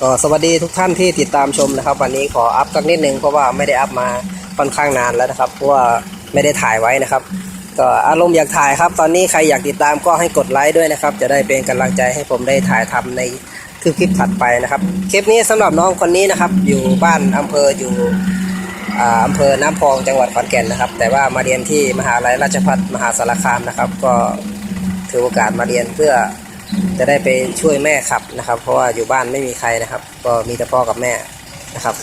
ก็สวัสดีทุกท่านที่ติดตามชมนะครับ วันนี้ขออัพสักนิดนึงเพราะว่าไม่ได้อัพมาค่อนข้างนานแล้วนะครับเพราะว่าไม่ได้ถ่ายไว้นะครับ ก็อารมณ์อยากถ่ายครับ ตอนนี้ใครอยากติดตามก็ให้กดไลค์ด้วยนะครับ จะได้เป็นกำลังใจให้ผมได้ถ่ายทำในคลิปถัดไปนะครับ คลิปนี้สำหรับน้องคนนี้นะครับ อยู่บ้านอำเภออยู่อ่าอำเภอน้ำพองจังหวัดขอนแก่นนะครับ แต่ว่ามาเรียนที่มหาลัยราชภัฏมหาสารคามนะครับ ก็ถือโอกาสมาเรียนเพื่อ จะได้ไปช่วยแม่ขับนะครับ เพราะว่าอยู่บ้านไม่มีใครนะครับ ก็มีแต่พ่อกับแม่นะครับ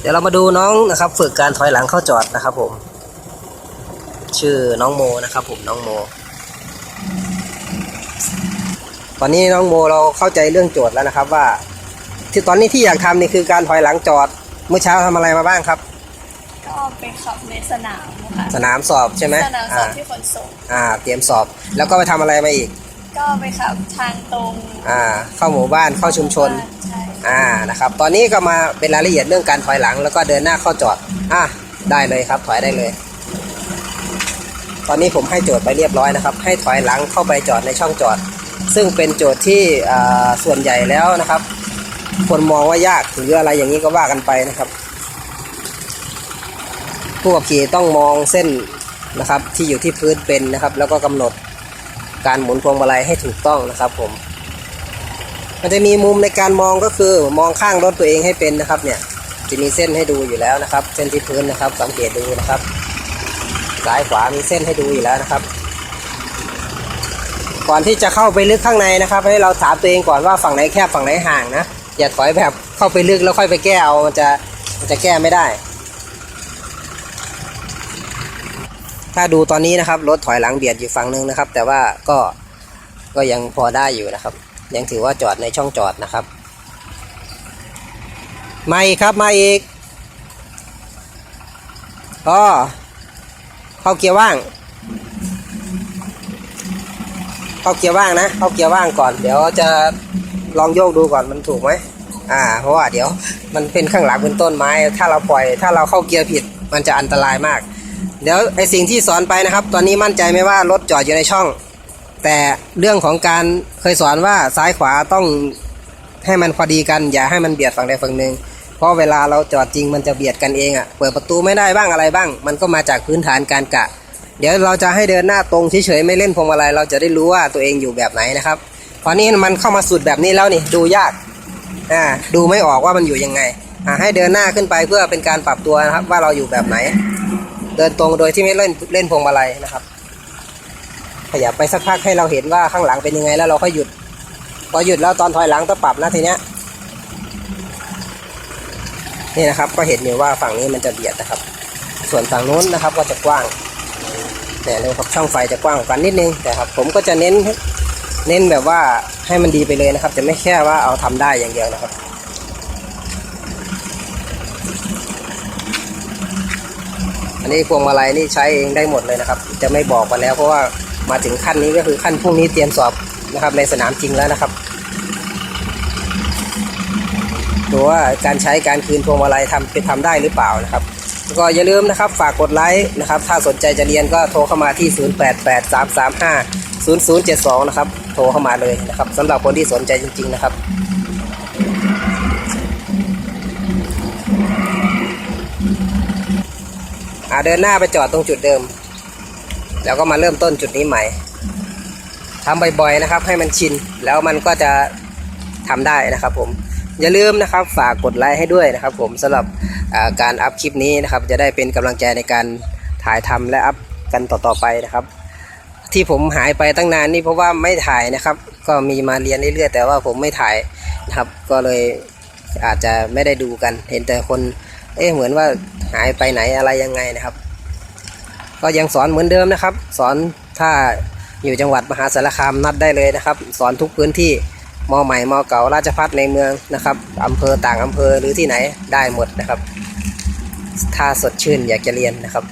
เดี๋ยวเรามาดูน้องนะครับ ฝึกการถอยหลังเข้าจอดนะครับ ผม ชื่อน้องโมนะครับ ผมน้องโม ตอนนี้น้องโมเราเข้าใจเรื่องโจทย์แล้วนะครับ ว่า ที่ตอนนี้ที่อยากทำนี่คือการถอยหลังจอด เมื่อเช้าทำอะไรมาบ้างครับก็ไปขับในสนามค่ะสนามสอบใช่ไหมสนามสออ่าบที่ขนส่งอ่า เตรียมสอบแล้วก็ไปทำอะไรมาอีก ก็ไปขับทางตรงอ่าเข้าหมู่บ้านเข้าชุมชน ใช่อ่านะครับ ตอนนี้ก็มาเป็นรายละเอียดเรื่องการถอยหลัง แล้วก็เดินหน้าเข้าจอดอะได้เลยครับ ถอยได้เลย ตอนนี้ผมให้โจทย์ไปเรียบร้อยนะครับ ให้ถอยหลังเข้าไปจอดในช่องจอด ซึ่งเป็นโจทย์ที่อ่าส่วนใหญ่แล้วนะครับ คนมองว่ายากหรืออะไรอย่างนี้ก็ว่ากันไปนะครับ ผู้ขับขี่ต้องมองเส้นนะครับ ที่อยู่ที่พื้นเป็นนะครับ แล้วก็กำหนด การหมุนพวงมาลัยให้ถูกต้องนะครับผม มันจะมีมุมในการมองก็คือมองข้างรถตัวเองให้เป็นนะครับ เนี่ยจะมีเส้นให้ดูอยู่แล้วนะครับ เส้นที่พื้นนะครับ สังเกตดูนะครับซ้ายขวามีเส้นให้ดูอยู่แล้วนะครับ ก่อนที่จะเข้าไปลึกข้างในนะครับ ให้เราถามตัวเองก่อนว่าฝั่งไหนแคบฝั่งไหนห่างนะอย่าถอยแบบเข้าไปลึกแล้วค่อยไปแก้เอามันจะมันจะแก้ไม่ได้ ถ้าดูตอนนี้นะครับรถถอยหลังเบียดอยู่ฝั่งหนึงนะครับ แต่ว่าก็ก็ยังพอได้อยู่นะครับ ยังถือว่าจอดในช่องจอดนะครับ มาอีกครับมาอีกก็เข้าเกียร์ว่าง เข้าเกียร์ว่างนะ เข้าเกียร์ว่างก่อน เดี๋ยวจะลองโยกดูก่อนมันถูกไหมอ่า เพราะว่าเดี๋ยวมันเป็นข้างหลังเป็นต้นไม้ ถ้าเราปล่อย ถ้าเราเข้าเกียร์ผิด มันจะอันตรายมาก เดี๋ยวไอสิ่งที่สอนไปนะครับ ตอนนี้มั่นใจไหมว่ารถจอดอยู่ในช่อง แต่เรื่องของการเคยสอนว่าซ้ายขวาต้องให้มันพอดีกันอย่าให้มันเบียดฝั่งใดฝั่งหนึ่งเพราะเวลาเราจอดจริงมันจะเบียดกันเองอะ่ะเปิดประตูไม่ได้บ้างอะไรบ้าง มันก็มาจากพื้นฐานการกะ เดี๋ยวเราจะให้เดินหน้าตรงเฉยๆไม่เล่นพวงมาลัยเราจะได้รู้ว่าตัวเองอยู่แบบไหนนะครับตอนนี้มันเข้ามาสุดแบบนี้แล้วนี่ดูยากอ่าดูไม่ออกว่ามันอยู่ยังไงอ่าให้เดินหน้าขึ้นไปเพื่อเป็นการปรับตัวนะครับว่าเราอยู่แบบไหน เดินตรงโดยที่ไม่เล่นเล่นพวงมาลัยนะครับ ขยับไปสักพักให้เราเห็นว่าข้างหลังเป็นยังไงแล้วเราค่อยหยุดพอหยุดแล้วตอนถอยหลังต้องปรับนะทีเนี้ยนี่นะครับก็เห็นอยู่ว่าฝั่งนี้มันจะเบียดนะครับ ส่วนฝั่งนู้นนะครับก็จะกว้างแต่เลยครับช่องไฟจะกว้างกว่ากันนิดนึงแต่ครับ ผมก็จะเน้นเน้นแบบว่าให้มันดีไปเลยนะครับ จะไม่แค่ว่าเอาทำได้อย่างเดียวนะครับ อันนี้พวงมาลัยนี่ใช้เองได้หมดเลยนะครับ จะไม่บอกมาแล้วเพราะว่ามาถึงขั้นนี้ก็คือขั้นพรุ่งนี้เตรียมสอบนะครับ ในสนามจริงแล้วนะครับดูว่าการใช้การคืนพวงมาลัยทำเป็นทำได้หรือเปล่านะครับก็อย่าลืมนะครับฝากกดไลค์นะครับ ถ้าสนใจจะเรียนก็โทรเข้ามาที่ 0883350072 นะครับ โทรเข้ามาเลยนะครับสำหรับคนที่สนใจจริง ๆ นะครับ อ่า เดินหน้าไปจอดตรงจุดเดิม แล้วก็มาเริ่มต้นจุดนี้ใหม่ทำบ่อยๆนะครับ ให้มันชินแล้วมันก็จะทำได้นะครับ ผมอย่าลืมนะครับฝากกดไลค์ให้ด้วยนะครับ ผมสำหรับการอัพคลิปนี้นะครับ จะได้เป็นกำลังใจในการถ่ายทำและอัพกันต่อๆไปนะครับ ที่ผมหายไปตั้งนานนี่เพราะว่าไม่ถ่ายนะครับ ก็มีมาเรียนเรื่อยๆแต่ว่าผมไม่ถ่ายนะครับ ก็เลยอาจจะไม่ได้ดูกัน เห็นแต่คน เอ๊ะเหมือนว่าหายไปไหนอะไรยังไงนะครับ ก็ยังสอนเหมือนเดิมนะครับ สอนถ้าอยู่จังหวัดมหาสารคามนัดได้เลยนะครับ สอนทุกพื้นที่มอใหม่มอเก่าราชพัฒในเมืองนะครับอำเภอต่างอำเภอหรือที่ไหนได้หมดนะครับ ถ้าสดชื่นอยากจะเรียนนะครับ